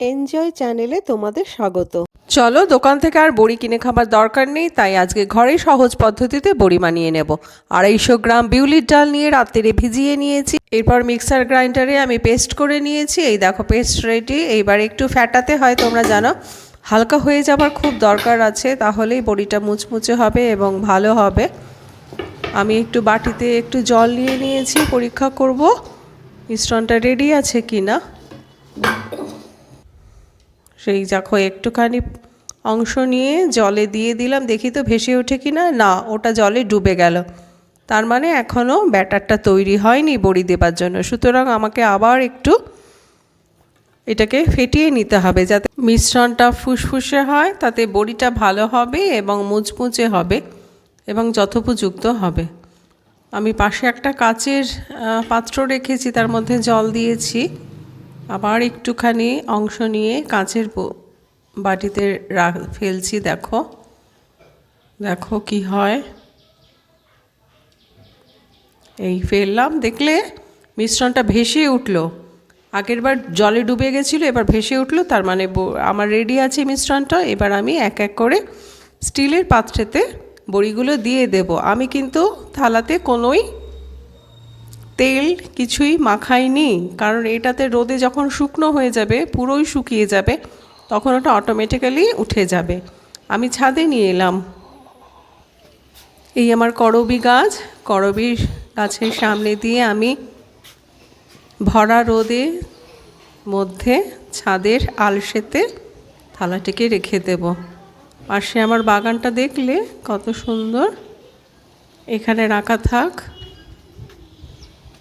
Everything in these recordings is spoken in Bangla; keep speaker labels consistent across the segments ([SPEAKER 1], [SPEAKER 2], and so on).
[SPEAKER 1] এনজয় চ্যানেলে তোমাদের স্বাগত।
[SPEAKER 2] চলো, দোকান থেকে আর বড়ি কিনে খাবার দরকার নেই, তাই আজকে ঘরেই সহজ পদ্ধতিতে বড়ি বানিয়ে নেব। আড়াইশো গ্রাম বিউলির ডাল নিয়ে রাত্রিরে ভিজিয়ে নিয়েছি। এরপর মিক্সার গ্রাইন্ডারে আমি পেস্ট করে নিয়েছি। এই দেখো, পেস্ট রেডি এইবার একটু ফ্যাটাতে হয়, তোমরা জানো। হালকা হয়ে যাবার খুব দরকার আছে, তাহলেই বড়িটা মুচমুচে হবে এবং ভালো হবে। আমি একটু বাটিতে একটু জল নিয়ে নিয়েছি, পরীক্ষা করব, মিশ্রণটা রেডি আছে কি না সেই দেখো একটুখানি অংশ নিয়ে জলে দিয়ে দিলাম, দেখি তো ভেসে ওঠে কি না না ওটা জলে ডুবে গেল। তার মানে এখনও ব্যাটারটা তৈরি হয়নি বড়ি দেবার জন্য। সুতরাং আমাকে আবার একটু এটাকে ফেটিয়ে নিতে হবে যাতে মিশ্রণটা ফুসফুসে হয়, তাতে বড়িটা ভালো হবে এবং মুচমুচে হবে এবং যথোপযুক্ত হবে। আমি পাশে একটা কাচের পাত্র রেখেছি, তার মধ্যে জল দিয়েছি। আবার একটুখানি অংশ নিয়ে কাঁচের বাটিতে রাখ ফেলছি, দেখো। দেখো কি হয়। এই ফেললাম, দেখলে মিশ্রণটা ভেসে উঠল। আগের বার জলে ডুবে গেছিল, এবার ভেসে উঠল, তার মানে আমার রেডি আছে মিশ্রণটা, এবার আমি এক এক করে স্টিলের পাত্রেতে বড়িগুলো দিয়ে দেব। আমি কিন্তু থালাতে কোনোই তেল কিছুই মাখাইনি কারণ এটাতে রোদে যখন শুকনো হয়ে যাবে, পুরোই শুকিয়ে যাবে, তখন ওটা অটোমেটিক্যালি উঠে যাবে। আমি ছাদে নিয়ে এলাম। এই আমার করবি গাছ করবির গাছের সামনে দিয়ে আমি ভরা রোদে মধ্যে ছাদের আলসেতে থালাটিকে রেখে দেব। পাশে আমার বাগানটা দেখলে কত সুন্দর। এখানে রাখা থাক।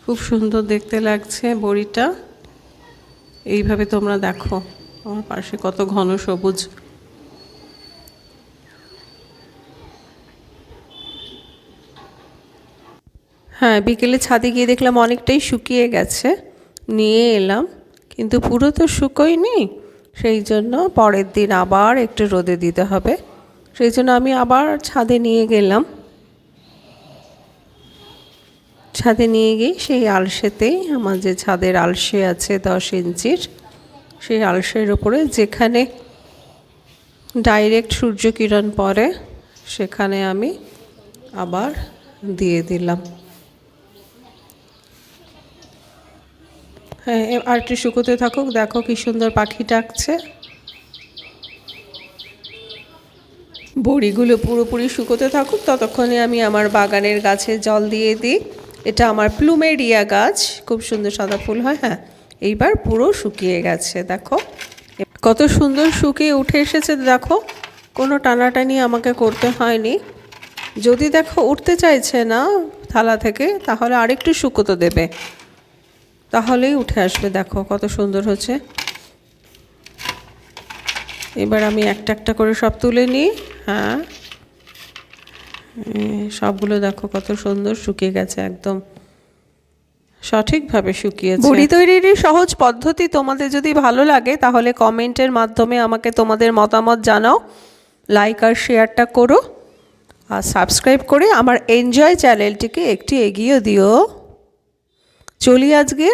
[SPEAKER 2] খুব সুন্দর দেখতে লাগছে বড়িটা। এইভাবে তোমরা দেখো, আমার পাশে কত ঘন সবুজ। হ্যাঁ বিকেলে ছাদে গিয়ে দেখলাম অনেকটাই শুকিয়ে গেছে, নিয়ে এলাম, কিন্তু পুরো তো শুকোয়নি সেই জন্য পরের দিন আবার একটু রোদে দিতে হবে। সেই জন্য আমি আবার ছাদে নিয়ে গেলাম। ছাদে নিয়ে গিয়ে সেই আলসেতেই আমার যে ছাদের আলসে আছে দশ ইঞ্চির, সেই আলসের ওপরে যেখানে ডাইরেক্ট সূর্যকিরণ পড়ে, সেখানে আমি আবার দিয়ে দিলাম। হ্যাঁ আর একটু শুকোতে থাকুক, দেখো কি সুন্দর পাখি ডাকছে। বড়িগুলো পুরোপুরি শুকোতে থাকুক, ততক্ষণে আমি আমার বাগানের গাছে জল দিয়ে দিই। এটা আমার প্লুমেরিয়া গাছ। খুব সুন্দর সাদা ফুল হয় হ্যাঁ। এইবার পুরো শুকিয়ে গেছে, দেখো। কত সুন্দর শুকিয়ে উঠে এসেছে, দেখো। কোনো টানাটানি আমাকে করতে হয়নি। যদি দেখো উঠতে চাইছে না থালা থেকে, তাহলে আরেকটু শুকোতে দেবে। তাহলেই উঠে আসবে, দেখো কত সুন্দর হচ্ছে। এবার আমি একটা একটা করে সব তুলে নিই হ্যাঁ। সবগুলো দেখো কত সুন্দর শুকিয়ে গেছে, একদম সঠিকভাবে শুকিয়েছে। বড়ি তৈরির সহজ পদ্ধতি, তোমাদের যদি ভালো লাগে তাহলে কমেন্টের মাধ্যমে আমাকে তোমাদের মতামত জানাও লাইক আর শেয়ারটা করো, আর সাবস্ক্রাইব করে আমার এনজয় চ্যানেলটিকে একটি এগিয়ে দিও। চলি আজকে